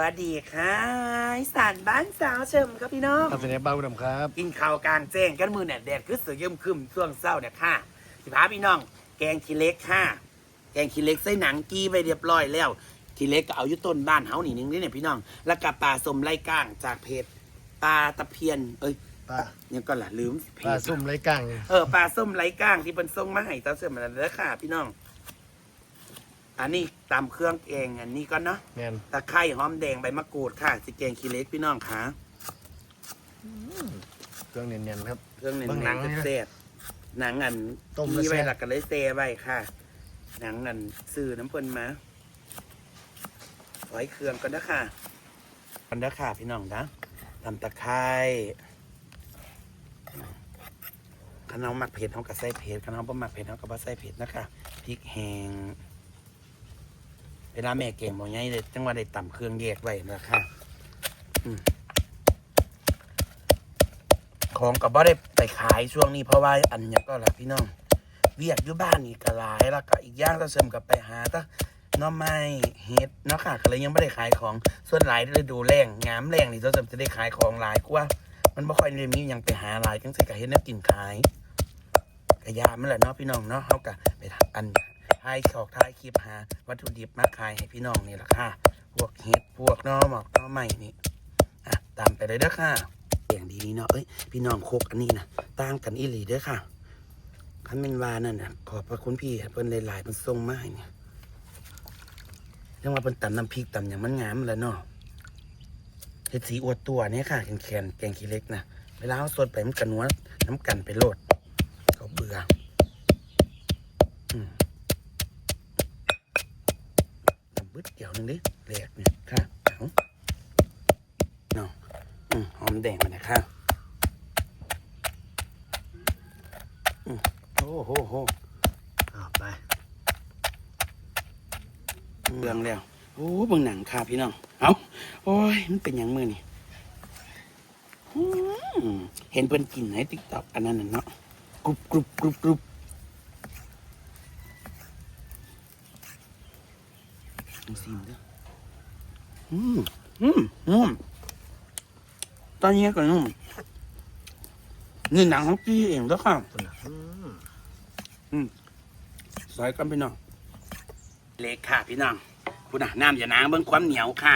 วัสดีค่ะอีสานบ้านสาวเชิมครับพี่น้องทำเป็นไงบ้างคุณดำครับ กินข้าวกลางแจ้งกันมือเนี่ยแดดคือเสือเยิ่มครึมช่วงเศร้าเนี่ยค่ะสิพาพี่น้อง แกงขี้เหล็กค่ะ แกงขี้เหล็กใส่หนังกีไปเรียบร้อยแล้วขี้เหล็กก็เอาอยู่ต้นบ้านเฮานี่นึงนี่เนี่ยพี่น้อง แล้วกับปลาสมไล่ก้างจากเพจปลาตะเพียน เอ้ยปลายังก็ล่ะลืมเพปลาจซุ่มไรกังเออปลาส้มไร้ก้างที่เป็นส่งมาให้ตาเสื่อมมาแล้วค่ะ พี่น้อง อันนี้ตามเครื่องเองอันนี้ก็เนาะแมนตะไคร้หอมแดงใบมะกรูดค่ะสิแกงขี้เหล็กพี่น้องค่ะเครื่องเนียนๆครับ เครื่องหนึ่งเบิ่งหนังเนี่ยเศษหนังอันต้มแล้วที่ไว้แซ่บหลักกันเลยเซไว้ค่ะ หนังอันซื้อน้ำเพิ่นมาไว้เครื่องกันนะค่ะกันนะค่ะพี่น้องนะตำตะไคร้ขนมหมักเผ็ดเขากับใส่เผ็ดขนมบ่หมักเผ็ดเขากับบ่ใส่เผ็ดนะคะพริกแห้งเว ลาแม่เก่งบอกไงเลยจังว่าได้ต่ำเครื่องแยกไว้นะคะอของกับบ่ได้ไปขายช่วงนี้เพราะว่าอันนี้ก็ละพี่น้อง เวียกอยู่บ้านนี่ก็หลายแล้วก็อีกอย่างก็เสริมกับไปหาตะน้อไม้เฮ็ดเนาะค่ะก็เลยยังไม่ได้ขายของส่วนหลายฤดูแรงงามแรงนี่เราจะได้ขายของหลายกว่า มันบ่ค่อยได้มียังไปหาหลายจังซี่ก็เฮ็ดแนวกินขายก็ยามมันแหละเนาะพี่น้องเนาะเฮาก็ไปทำอัน ถ่ายขอกถ่ายคลิปหา วัตถุดิบมาขายให้พี่น้องนี่ละค่ะ พวกเฮ็ดพวกน้อหมอกน้อไม้นี่อะตามไปเลยเด้อค่ะอย่างดีนี่เนาะเอ้ยพี่น้องโคกอันนี้นะต่างกันอีหลีเด้อค่ะคันเป็นวานั่นนะขอบพระคุณพี่เพิ่นหลายๆเพิ่นส่งมาให้เนี่ยยังว่าเพิ่นตำน้ำพริกตำอย่างมันงามแล้วเนาะเฮ็ดสีอวดตัวเนี่ยค่ะแข็งๆแกงขี้เล็กนะเวลาเอาสดไปมันกันนัวน้ำกันไปโลดเขาเบื่อมตำ บึดเดียวหนึงดิแหลกเนี่ยค่ะเอาเนาะอืมหอมแดงมาเนี่ยค่ะโอ้โหโหอ้าไปเบื้องแล้วโอ้บื้องหนังค่ะพี่น้อง เอาโอ้ย มันเป็นหยังมือนี่เห็นเพิ่อนกินในติ๊กต็อกอันนั้นเนาะกรุบกรุบกรุบกรุบลอ งซิมด้วยอืมอืมอืมตอนนี้ก็นุ่มนี่หนังของพี่เองแล้วค่ะคุณน่ะอืมซอยกันพี่น้องเล็กค่ะพี่น้องคุณน่ะน้ำอย่านางเบิ้งความเหนียวค่ะ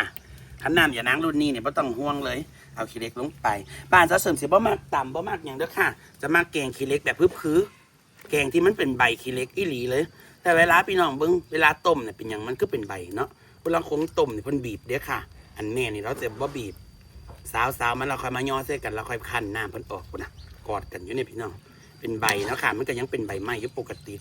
ขันน้ำอย่านางรุ่นนี้เนี่ยไม่ต้องห่วงเลย เอาขี้เล็กลงไปบ้านจะเสริมเสิบ่มากต่ำบ่มากอย่างเด้อค่ะ จะมากแกงขี้เล็กแบบพื้นๆแกงที่มันเป็นใบขี้เล็กอีหลีเลย แต่เวลาพี่น้องเบิ้งเวลาต้มเนี่ยเป็นอย่างมันก็เป็นใบเนาะเวลาคงต้มเนี่ยเพิ่นบีบเด้อค่ะ อันแม่นี่เราจะบ่บีบ สาวสาวๆมันเราคอยมาย่อเส้กันเราคอยคั้นน้ำเพิ่นออกนะกอดกันอยู่เนี่ยพี่น้อง เป็นใบเนาะค่ะ มันก็ยังเป็นใบไม้อยู่ปกติ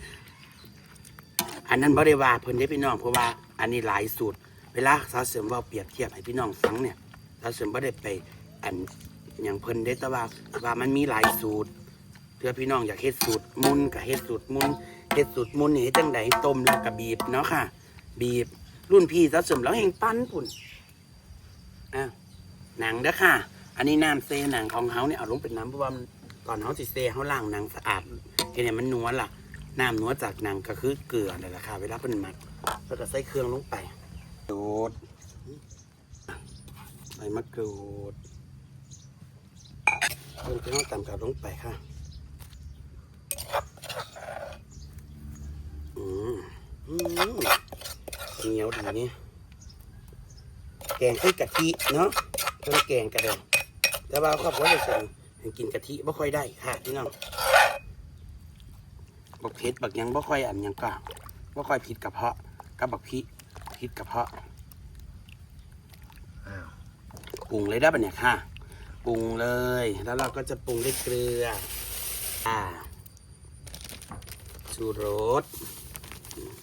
อันนั้นบริวาเพิ่นได้พี่น้องเพราะว่าอันนี้หลายสูตร เวลาสาวเสริมเว่าเปรียบเทียบให้พี่น้องฟังเนี่ยสาวเสริมบ่ได้ไปอันอย่างเพิ่นได้แต่ว่าว่ามันมีหลายสูตรเพื่อพี่น้องอยากเฮ็ดสูตรมุนกับเฮ็ดสูตรมุน เฮ็ดสูตรมุนนี่จังไดต้มแล้วก็บีบเนาะค่ะ บีบรุ่นพี่สาวเสมแล้วเฮงปั้นปุ่นอะหนังเด้อค่ะ อันนี้น้ำเซหนังของเฮาเนี่ยเอาลงเป็นน้ำเพราะว่ามันก่อนเฮาสิเซเฮาล้างหนังสะอาดแค่นี้มันนัวล่ะน้ำนัวจากหนังก็คือเกลือนั่นแหละค่ะ เวลาเป็นหมักแล้วก็ใส่เครื่องลงไปดูดใส่มะกรูดเพิ่มที่ห้องตำกับลงไปค่ะ อืมอืมเหนียวดีนี่แกงคือกะทิเนาะเพิ่มแกงกระเดงแต่ว่าครอบครัวจะสั่งให้กินกะทิไม่ค่อยได้ค่ะพี่น้องบักเพชรบักหยังบ่ค่อยอันหยังก็บ่ค่อยผิดกระเพาะกับบักพีผิดกระเพาะอ้าวปรุงเลยได้ปะเนี่ยค่ะปรุงเลย แล้วเราก็จะปรุงด้วยเกลือ อ่าชูรส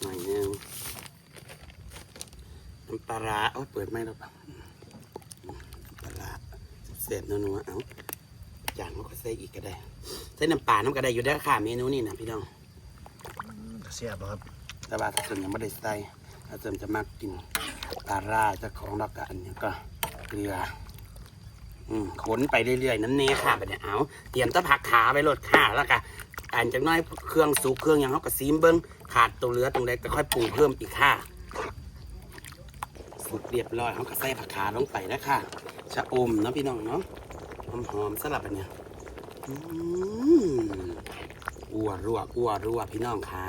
หน่อยหนึงน้ำปลาร้าโอ้ยเปิดไม่แล้วปะน้ำปลาร้าเสร็จนัวๆเอาจานมันก็ใส่อีกก็ได้ ใส่น้ำปลาน้ำก็ได้อยู่ได้อค่ะเมนูนี้นะพี่น้องเสียบบ่ครับ แต่ว่าถ้าเกิดยังไม่ได้ใส่ถ้าเกิดจะมากกินปลาร่าเจะของรักกันเนี่ยก็เกลืออืมขนไปเรื่อยๆนั่นเน่ค่ะแบบเนี้ยเอาเตรียมตะผักขาไปโหลดขาแล้วก็อันจากหน้อยเครื่องสุกเครื่องหยังเขาก็ซีมเบิ้ง ขาดตัวเลือตรงใดก็ค่อยปรุงเพิ่มอีกค่ะสุกเรียบร้อยเขาก็ใส่ผักขาลงไปนะค่ะชะอมเนาะพี่น้องเนาะหอมหอมๆสลับอันเนี้ยอืมอัวรัวอัวรัวพี่น้องขา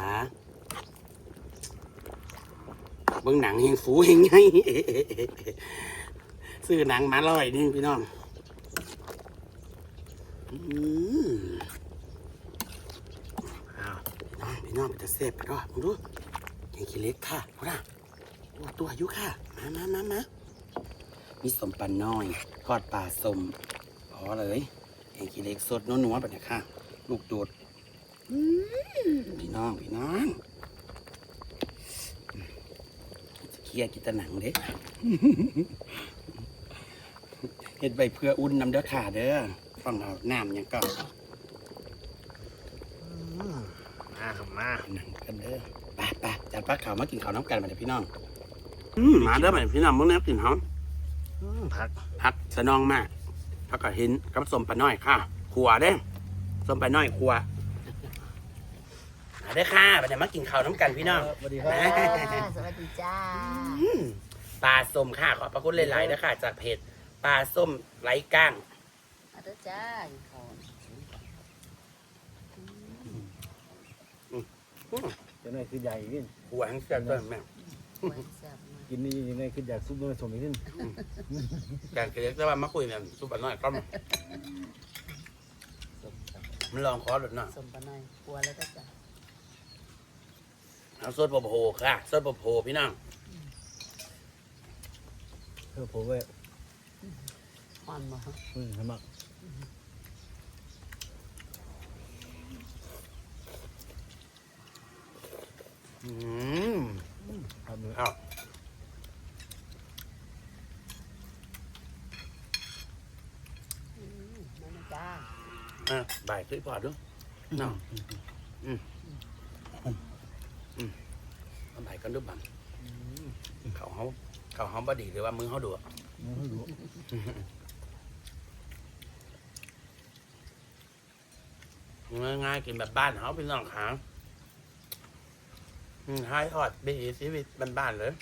เบิ่งหนังเฮงฟูเฮงไงซื้อหนังมาลอยนึงพี่น้อง อืมอ้าวน้อง พี่น้องมันจะเสพไปด้วยมึงดูแกงขี้เล็กค่ะพูดนะตัวตัวอายุค่ะ มามามามามีสมปันน้อยทอดปลาสมพอเลยแกงขี้เล็กสดนัวๆแบบนี้ค่ะ ลูกโดดอืมพี่น้องพี่น้องจะเคลียร์กินแตหนังเด้เฮ็ดใบเพื่ออุ่นน้ำเด้อค่ะเด้อฟังเอาน้ำหยังก็ อืม มาครับมาหนังกันเด้อไปไปจัดปลาขาวมากินข้าวน้ำกันมาเดี๋ยวพี่น้องอืมมาเด้อมาเดี๋ยวพี่น้องมึงแนวกินหอมอืมผักพักสะนองมากพักกะหินกับสมปลาน้อยค่ะขัวเด้อสมปลาน้อยขัวมาเด้อค่ะมาเดี๋ยวมากินข้าวน้ำกันพี่น้องสวัสดีครับจ้าสวัสดีจ้าอืมปลาส้มค่ะขอบพระคุณหลายๆนะค่ะจากเพจปลาส้มไร้ก้าง มาเด้อจ้าอีกคน อืม จะไหนคือใหญ่ขึ้นขัวทั้งเสียต้นแม่หวานแซ่บมากกินนี่ยังไงคืออยากซุปเนื้อสมอีกขึ้นแกงเล็กแต่ว่ามาคุยเนี่ยสุปลาน้อยก็มามันลองคอหลุดหน่อยสมปะหน่อยกลัวแล้วก็จ้าเอาสดปะโพค่ะสดปะโพพี่น้องเพื่อผมไว้หวานมาอืมสมัคร อืมทำเลยเอาอืมมาเด้อจ้าอะบ่ายซื้อพอด้วยน้องอืมอืมเอาบ่ายกันด้วยบังเขาเขาเขาเขาบดีหรือว่ามือเขาดูอะไม่รู้ง่ายๆกินแบบบ้านเขาพี่น้องขาอื มให้ทอดบีชีวิตบ้านๆเลย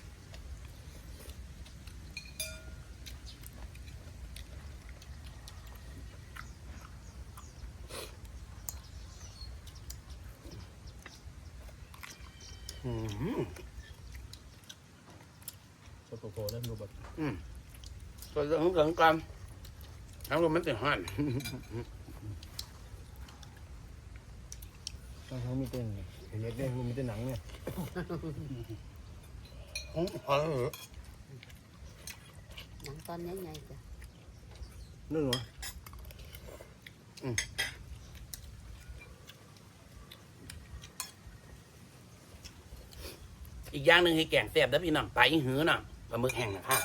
อืมสกปรกแล้วดูแบบอืมส่วนเรื่องของเรื่องการทั้งรวมมันเป็นหันต้องเขามีเต้นเห็นเล็กได้มีเต้นหนังเนี่ย อืมพอแล้วเหรอหนังตอนใหญ่ๆจ้ะนึ่งเหรออีกอย่างหนึ่งให้แกงแซ่บแล้วพี่น้องไปลาอีหื้อน่ะปลาหมึกแห้งนะค่ะ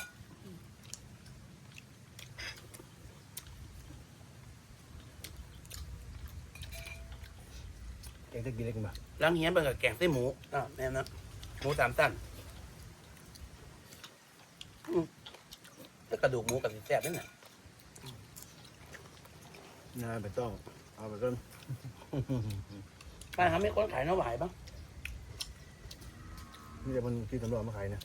แกงตะกี้เล็กมา ล้างเฮียนไปกับแกงไส้หมูอะแม่นะหมูสามสั้นอืมแล้วกระดูกหมูกับสิแซ่บนั่นแหละน่าไปต้อง เอาไปต้นป้าทำให้คนขายน้ำหวายบ้างนี่จะมันที่ตำรวจมาขายนะ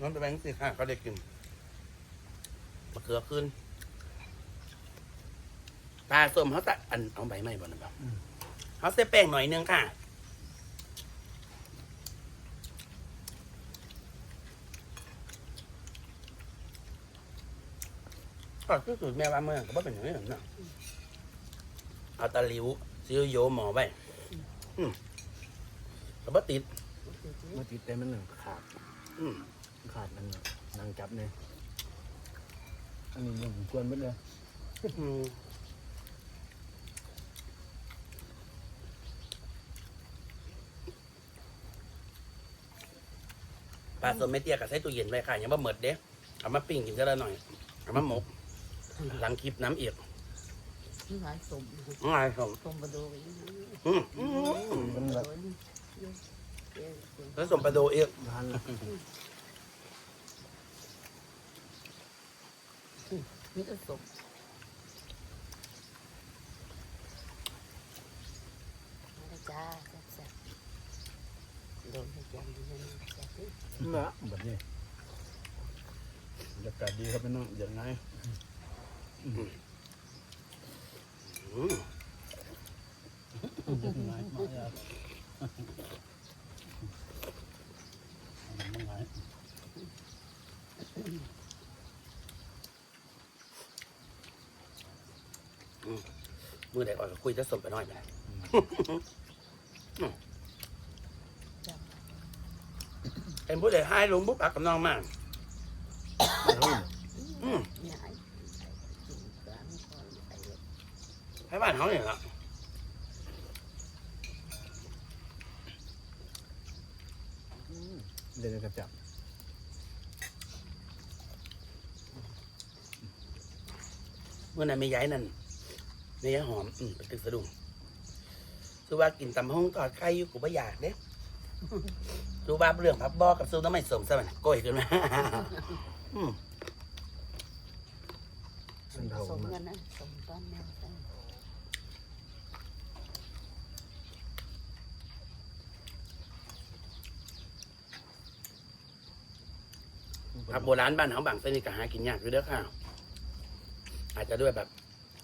น้องไปแบงค์สิค่ะเขาได้กินมะเขือขึ้นปลาส้มเขาตัดอันเอาใบไม้บ่นะบ้าง เขาเส้แป้งหน่อยนึงค่ะ ก็คือสูตรแม่ว่านเมื่อก็บ่เป็นอย่างนี้หรอกเนาะเอาตะหลิวซิวโยหมอไปอืมก็บ่ติด เมื่อติดเต็มมันหนึ่งขาดอืมขาดมันนางจับเนี่ยอันนี้ยังกวนไปเลย อืม ลาสมเมเตียกับใส่ตู้เย็นไว้ค่ะยังบ่หมดเด้เอามาปิ้งกินซะละหน่อยเอามาหมก หลังคลิปน้ำเอียกนี่หลายสมง่ายสมสมปะดูอีกนะอืมอืมมันแบบสวยนี่เยอะเยอะเยอะแล้วสมปลาโดเอียกพันละมีแต่สมมาเด้อจ้าแซ่บๆโด นให้แกงดีนะแซ่บดินะแบบนี้ากาศดีครับพี่น้องอย่างไงอืมอย่างไงมาแล้วยังไงมือใดอ่อนก็คุยจะสมไปหน่อยไป เอ็มผู้ใดให้ลุงบุ๊บอักกับน้องมากไม่รู้อืมเนี่ยไอ้กินกลางคอยไอ้เล็กให้บ้านเขาเนี่ยละเดี๋ยวจะจับเมื่อนั้นไม่ย้ายนั่นไม่ย้ายหอม อืมไปตึกสะดุ้งคือว่ากินตำห้องทอดไข่อยู่กูไม่อยากเด้ ดูว่าเรื่องพับบอกกับซูต้องไม่สมสมันโก้ยขึ้นมาอืมมันเท่าสมมากันนะสมตอนแนวใส่ผักโบราณบ้านเขาบางเส้นนี่ก็หากินยากอยู่เด้อค่ะ อาจจะด้วยแบบ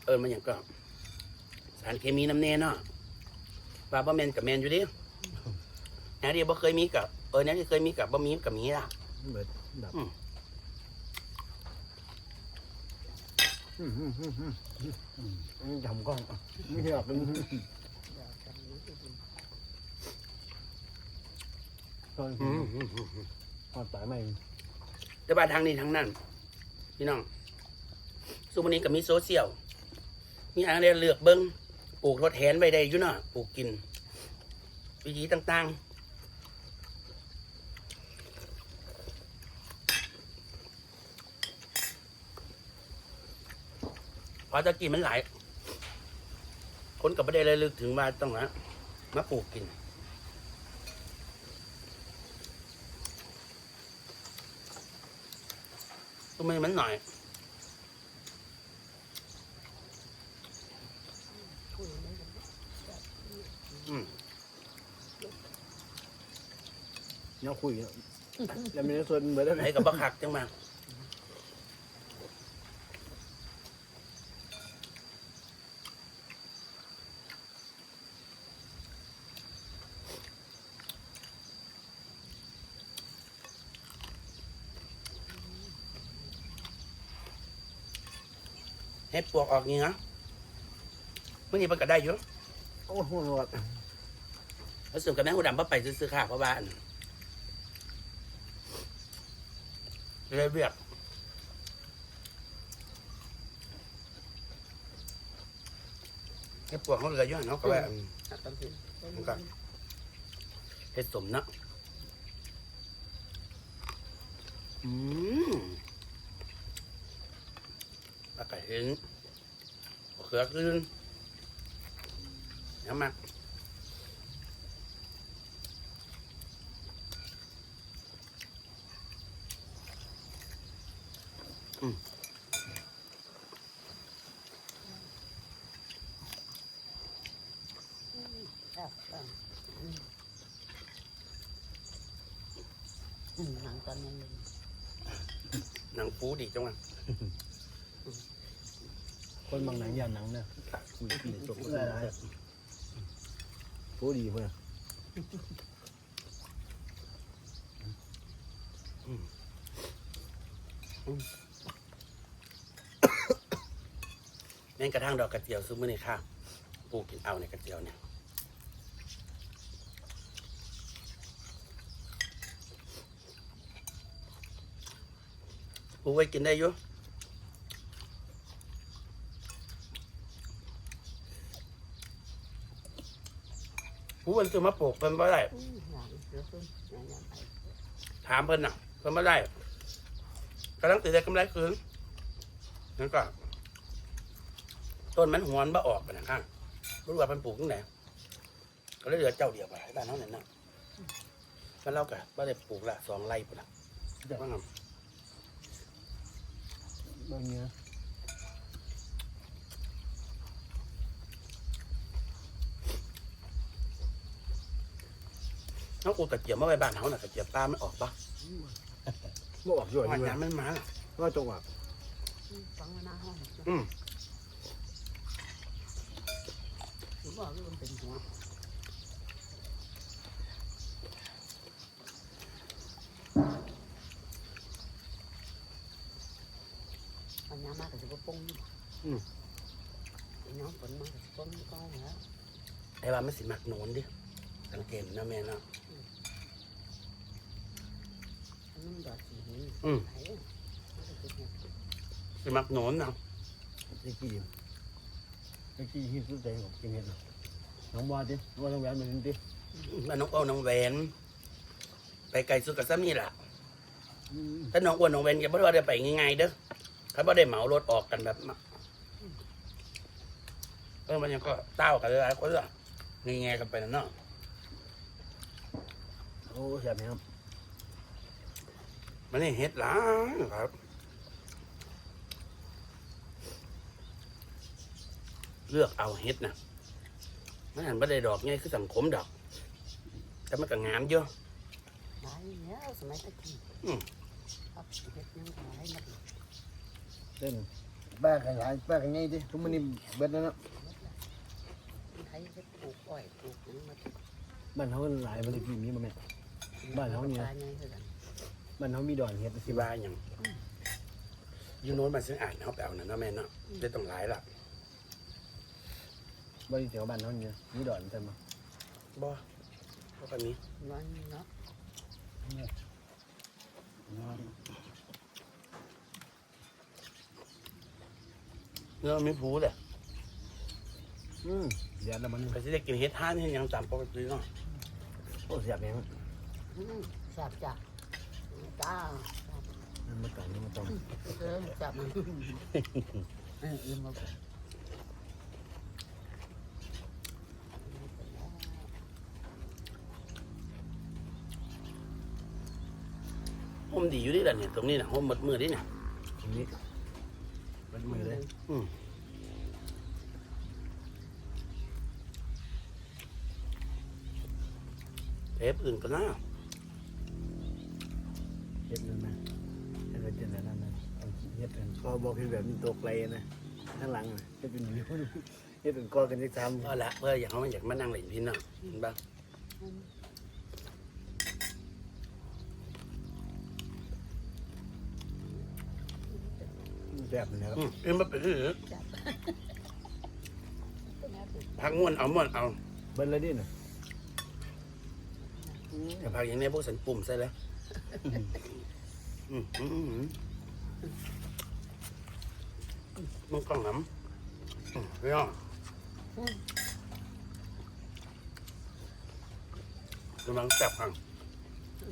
เอิญมันอย่างก็ สารเคมีน้ำเนเนาะว่าบ่แมนกับแมนอยู่ดิ นะเดียวบ่เคยมีกับเออเนี่ยที่เคยมีกับบ่มีกับมีล่ะเบิดดับอืมอืมอืมอืมอืมอืมจำกล้องไม่อยากเป็นเดี๋ยวกันนี้ก็ดีตอนอืมอืมอืมทอดสายใหม่แต่บ้านทางนี้ทางนั้น พี่น้องสุวันนี้ก็มีโซเชียล มีอะไรเลือกเบิ้งปลูกรถแหนไว้ได้อยู่เนาะปลูกกิน วิธีต่าง ๆ พราะตะกี้มันหลายคนกับประเด็นเลยลึกถึงว่าต้องนะมาปลูกกินตัวมือมันหน่อยคุยไม่กันนะอืมเนี่ยคุยแล้วแล้วมีในส่วนเบิดแล้วไหนกับบักคักจังมา ให้ปวกออกนี่นะเมื่อนี้มันก็ได้อยู่โอ้โหรอดแล้วส่วนกับแม่หูดำก็ไปซื้อๆค่ะเพราะว่าอันเลยเรียกให้ปวกเขาเหลืออยู่เนาะก็ว่าอันเอาตอนที่มันก็เฮ็ดสมเนาะอืม ปลาไก่เห็นเขือขึ้นน้ำมันครับครับอืมอืมหนังตอนนี้หนังฟูดีจังวะ คนบาง หนังยานหนังเนี่ยคุยกินจบได้ได้โอ้ดีเพื่อนแม่งกระทั่งดอกกระเจียวซื้อมือนี่ค่ะปลูกกินเอาในกระเจียวเนี่ยปลูกไว้กินได้อยู่ ผู้คนซื้อมาปลูกเพิ่นบ่ได้อืมหนังเสือขึ้นหนังยังไงถามเพิ่นน่ะเพิ่นบ่ได้กำลังติดได้กำไรคืนนั่นก็ต้นมันหวนบ่ออกไปนะข้างบ่รู้ว่ามันปลูกตรงไหนก็เลยเหลือเจ้าเดียวไปบ้านน้องนั่นน่ะบ้านเราก็บ่ได้ปลูกละสองไร่ปุ่นละว่างั้นบางเนี้ย น้องกูกระเจียวมาไว้บ้านเขาน่ะกระเจียวปลามันออกปะบ่ออกด้วยว่าด้วยยามมันมาล่ะก็จงอะฟังมาหน้าห้องอืมหรือบอกว่ามันเป็นหัวอันนี้มากกับจะปงอันนี้ฝนมากกับปงก็แล้วไอ้ว่ามันสิมักโหนนดิสังเกตนะแม่เนาะ มันดอดสีนี้อืมไผ่มันก็คือเห็ดสิมักโหนนเนาะตะกี้ตะกี้ที่สุดใจของกินเห็ดน้องบัวดิน้องบัวต้องแหวนมาดิมันน้องอ้วนน้องแหวน ไปไกลสุดกับซ้ำนี่ล่ะถ้าน้องอ้วนน้องแหวนแกบ่ได้ว่าได้ไปง่ายๆเด้อเขาบ่ได้เหมารถออกกันแบบมาเออมันยังก็เต้ากันเลยหลายคนละง่ายๆกันไปนะเนาะโอ้แซ่บไหมครับ มันนี่เฮ็ดหลายครับเลือกเอาเฮ็ดนะมันหันบ่ได้ดอกง่ายคือสังคมดอก แต่มันก็งามเยอะหลายแล้วสมัยตะกี้อืมครับเห็ดยังหลายหมดเต้นป้ากันหลายป้ากันไงดิทุกมันนี่เบ็ดแล้วเนาะไทยจะปลูกอ้อยปลูกยังมาบ้านเขาหลายมันตะกี้มีมาแม่บ้านเขาเนี่ยตายไงคือกัน บ้านเขามีดอนเห็ดที่ว่าอย่างอยูโน้นมันซึ่งอ่านเขาแปลนั่นเนาะแม่เนาะได้ต้องหลายละบริเวณบ้านเขาเนี่ยมีดอนเต็มมาบ่เพราะกันนี้วันเนาะเนื้อไม่พูเลยอืมเดี๋ยวแล้วมันก็จะได้กินเฮ็ดท่านที่ยังตามปกติเนาะโอ้แซ่บไหมครับอืมแซ่บจ้ะ จ้ามันมาต่อนี่มาต่อเออแซ่บมันเอออิ่มมาห่มดีอยู่ดิล่ะเนี่ยตรงนี้นะห่มหมดมือดิเนี่ยตรงนี้มันมือเลยอืมเทปอื่นก็น่า เห็ดนั่นนะเห็ดเป็นอะไรนั่นนะเอาเห็ดเป็นก็บอกเป็นแบบนี้ตกไรนะข้างหลังนะจะเป็นวิวเห็ดเป็นก้อนกันที่ทำก็ละเพื่ออยากเขามาอยากมานั่งเล่นพี่เนาะเห็นปะแบบนี้ครับอืมเอ็มมาไปที่พักง่วนเอาม่วนเอาเบิ้ลเลยดิน่ะแต่พักอย่างนี้พวกสันปุ่มใส่แล้วอื มันกล้องน้ำอืมพี่องกำลังแซ่บอะ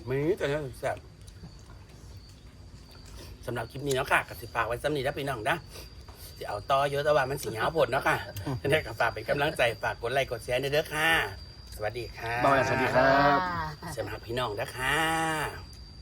มีแต่เนี้แซ่บสำหรับคลิปนี้เนาะค่ะกสิฝากไว้สำนีแล้วพี่น้องนะจะเอาต่อเยอะแต่ว่ามันสีเหงาผลเนาะค่ะนี่ก็ฝากเป็นกำลังใจฝากกดไลค์กดแชร์ด้วยเด้อค่ะ วัสดีค่ะบ่าวสวัสดีครับ สำหรับพี่น้องนะคะ